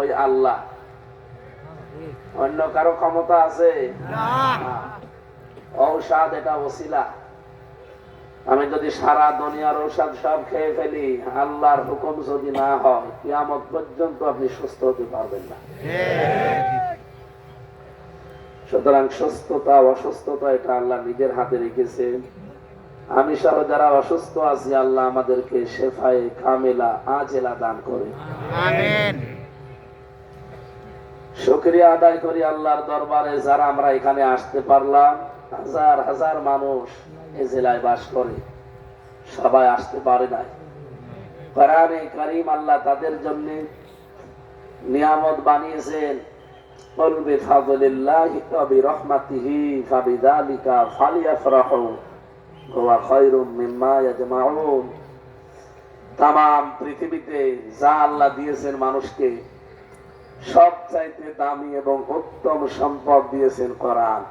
ওই আল্লাহ। অন্য কারও ক্ষমতা আছে? ঔষধ এটা ওসিলা। আমি যদি সারা দুনিয়ার ঔষধ সব খেয়ে ফেলি আল্লাহর হুকুম যদি না হয় কিয়ামত পর্যন্ত আপনি সুস্থ হতে পারবেন না। সুতরাং সুস্থতা অসুস্থতা এটা আল্লাহ নিজের হাতে রেখেছেন আমি সহ যারা অসুস্থ আছি আল্লাহ আমাদেরকে শেফায়ে কামেলা আজেলা দান করে। আমিন। শুক্রিয়া আদায় করি আল্লাহর দরবারে, যারা আমরা এখানে আসতে পারলাম, হাজার হাজার মানুষ এই জেলায় বাস করে। সবাই আসতে পারে নাই। আল্লাহ তাদের জন্য নিয়ামত বানিয়েছেন বলবে ফাজলিল্লাহি কবি রহমাতিহি ফাবিদালিকা ফালিয়াফরাহু গোয়া খয়রুম মিম্মা ইয়াজমাউন। তাম, পৃথিবীতে যা আল্লাহ দিয়েছেন মানুষকে সব চাইতে দামি এবং উত্তম সম্পদ দিয়েছেন কোরআন।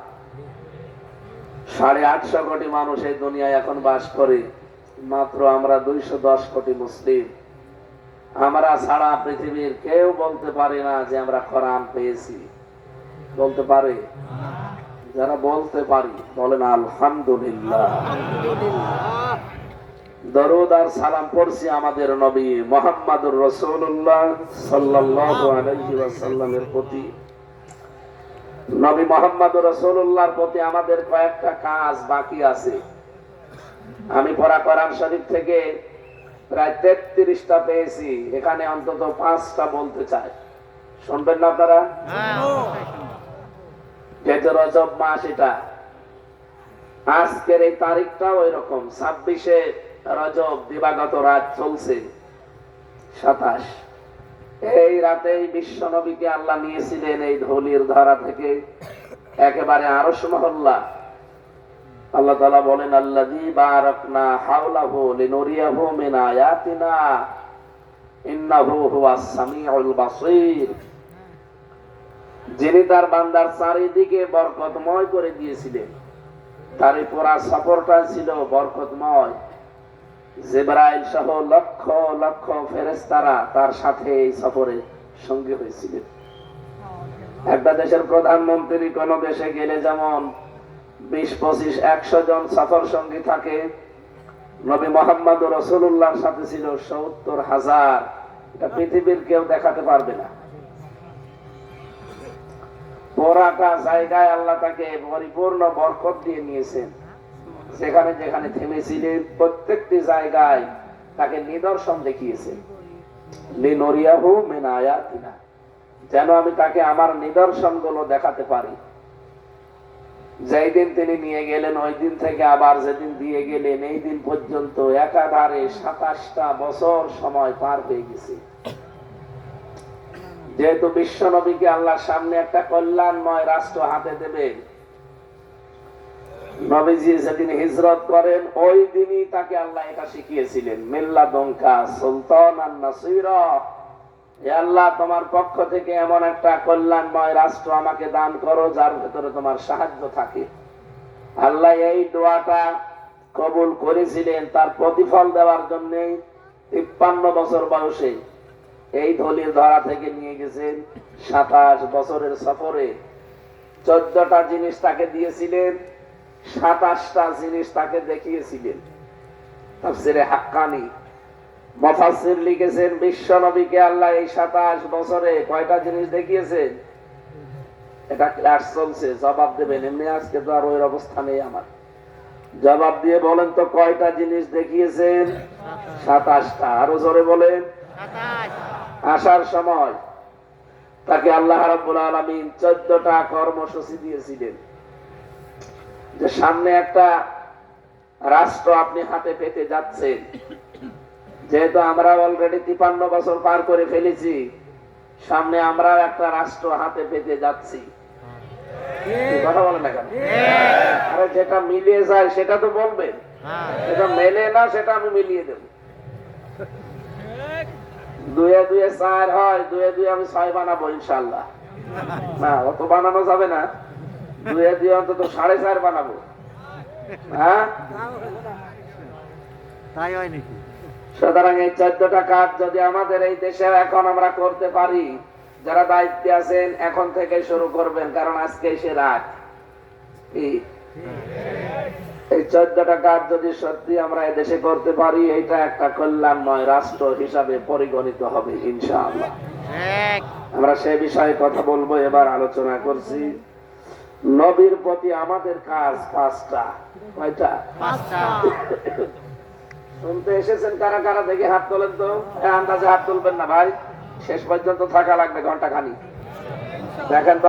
সাড়ে আটশো কোটি মানুষ এই দুনিয়ায় এখন বাস করে, মাত্র আমরা দুইশো দশ কোটি মুসলিম। আমরা ছাড়া পৃথিবীর কেউ বলতে পারে না যে আমরা কোরআন পেয়েছি। বলতে পারে? যারা বলতে পারি, বলেন আলহামদুলিল্লাহ। দরুদ আর সালাম পড়ছি আমাদের নবী মোহাম্মদুর রসুল্লাহ সাল্লাল্লাহু আলাইহি ওয়াসাল্লামের প্রতি। নবী মোহাম্মদুর রসুল্লাহর প্রতি আমাদের কয়েকটা কাজ বাকি আছে। আমি পড়া কোরআন শরীফ থেকে প্রায় তেত্রিশটা পেয়েছি, এখানে অন্তত পাঁচটা বলতে চাই। শুনবেন না আপনারা? যেহেতু রজব মাস এটা। আজকের এই তারিখটা ওই রকম ছাব্বিশে রজব দিবাগত রাত চলছে। সাতাশ। এই রাতেই বিশ্ব নবীকে আল্লাহ নিয়েছিলেন এই ধলির ধারা থেকে। একেবারে আরস মহল্লা। আল্লাহ তালা বলেন মিন আয়াতিনা যিনি তার বান্দার চারিদিকে বরকতময় করে দিয়েছিলেন। তার পুরা সফরটা ছিল বরকতময়। জেবরাইল সহ লক্ষ লক্ষ ফেরেস্তারা তার সাথে এই সফরে হয়েছিলেন। একটা দেশের প্রধানমন্ত্রী দেশে গেলে যেমন বিশ, পঁচিশ, একশো জন সফর সঙ্গী থাকে, নবী মোহাম্মদ রসুল্লাহর সাথে ছিল সত্তর হাজার। এটা পৃথিবীর কেউ দেখাতে পারবে না। পোড়াটা জায়গায় আল্লাহ তাকে পরিপূর্ণ বরকত দিয়ে নিয়েছেন। যেখানে যেখানে থেমেছিলেন প্রত্যেকটি জায়গায় তাকে নিদর্শন আয়াতিনা। যেন আমি তাকে আমার নিদর্শনগুলো দেখাতে পারি। যেই দিন তিনি নিয়ে গেলেন, ওই দিন থেকে আবার যেদিন দিয়ে গেলেন, এই দিন পর্যন্ত একাধারে সাতাশটা বছর সময় পার হয়ে গেছে। যেহেতু বিশ্ব নবীকে আল্লাহর সামনে একটা কল্যাণময় রাষ্ট্র হাতে দেবেন নবীজি যেদিন হিজরত করেন, ওই দিনই তাকে আল্লাহ এটা শিখিয়েছিলেন, মিল্লা দঙ্কা সুলতান আর নাসির আল্লাহ, তোমার পক্ষ থেকে এমন একটা কল্যাণময় রাষ্ট্র আমাকে দান করো, যার ভেতরে তোমার সাহায্য থাকে। আল্লাহ এই দোয়াটা কবুল করেছিলেন তার প্রতিফল দেওয়ার জন্য তিপ্পান্ন বছর বয়সে। এই ধলির ধরা থেকে নিয়ে গেছেন সাতাশ বছরের সফরে। চোদ্দটা জিনিস তাকে দিয়েছিলেন সাতাশটা জিনিস তাকে দেখিয়েছিলেন। হাক্কানি। মফাসির লিখেছেন, বিশ্ব নবীকে আল্লাহ এই সাতাশ বছরে কয়টা জিনিস দেখিয়েছেন? এটা ক্লাস চলছে, জবাব দেবেন। এমনি আজকে তো আর ওই অবস্থা নেই আমার। জবাব দিয়ে বলেন তো, কয়টা জিনিস দেখিয়েছেন? সাতাশটা। আরও জোরে বলেন। আসার সময় তাকে আল্লাহ রাব্বুল আলামিন 14টা কর্মসূচি দিয়েছিলেন। যে সামনে একটা রাষ্ট্র আপনি হাতে পেতে যাচ্ছেন। যেহেতু আমরা অলরেডি তিপান্ন বছর পার করে ফেলেছি, সামনে আমরা একটা রাষ্ট্র হাতে পেতে যাচ্ছি। যেটা মিলিয়ে যায় সেটা তো বলবেন। যেটা মেলে না সেটা আমি মিলিয়ে দেবো। দুয়ে দুয়ে চার হয়, দুয়ে দুয়ে আমি ছয় বানাবো ইনশাল্লাহ না, অত বানানো যাবে না। দুয়ে দুয়ে অন্তত সাড়ে চার বানাবো। হ্যাঁ? তাই হয় নাকি? সুতরাং এই চোদ্দটা কাজ যদি আমাদের এই দেশে এখন আমরা করতে পারি যারা দায়িত্বে আছেন এখন থেকে শুরু করবেন কারণ আজকে সে রাত। এই চোদ্দটা কাজ যদি সত্যি আমরা দেশে করতে পারি এটা একটা কল্যাণময় রাষ্ট্র হিসাবে পরিগণিত হবে ইনশাআল্লাহ। আমরা সে বিষয়ে কথা বলব এবার আলোচনা করছি। নবীর প্রতি আমাদের কাজ পাঁচটা কয়টা? শুনতে এসেছেন কারা কারা? দেখে হাত তোলেন তো। আন্দাজে হাত তুলবেন না ভাই। শেষ পর্যন্ত থাকা লাগবে ঘণ্টা খানি দেখেন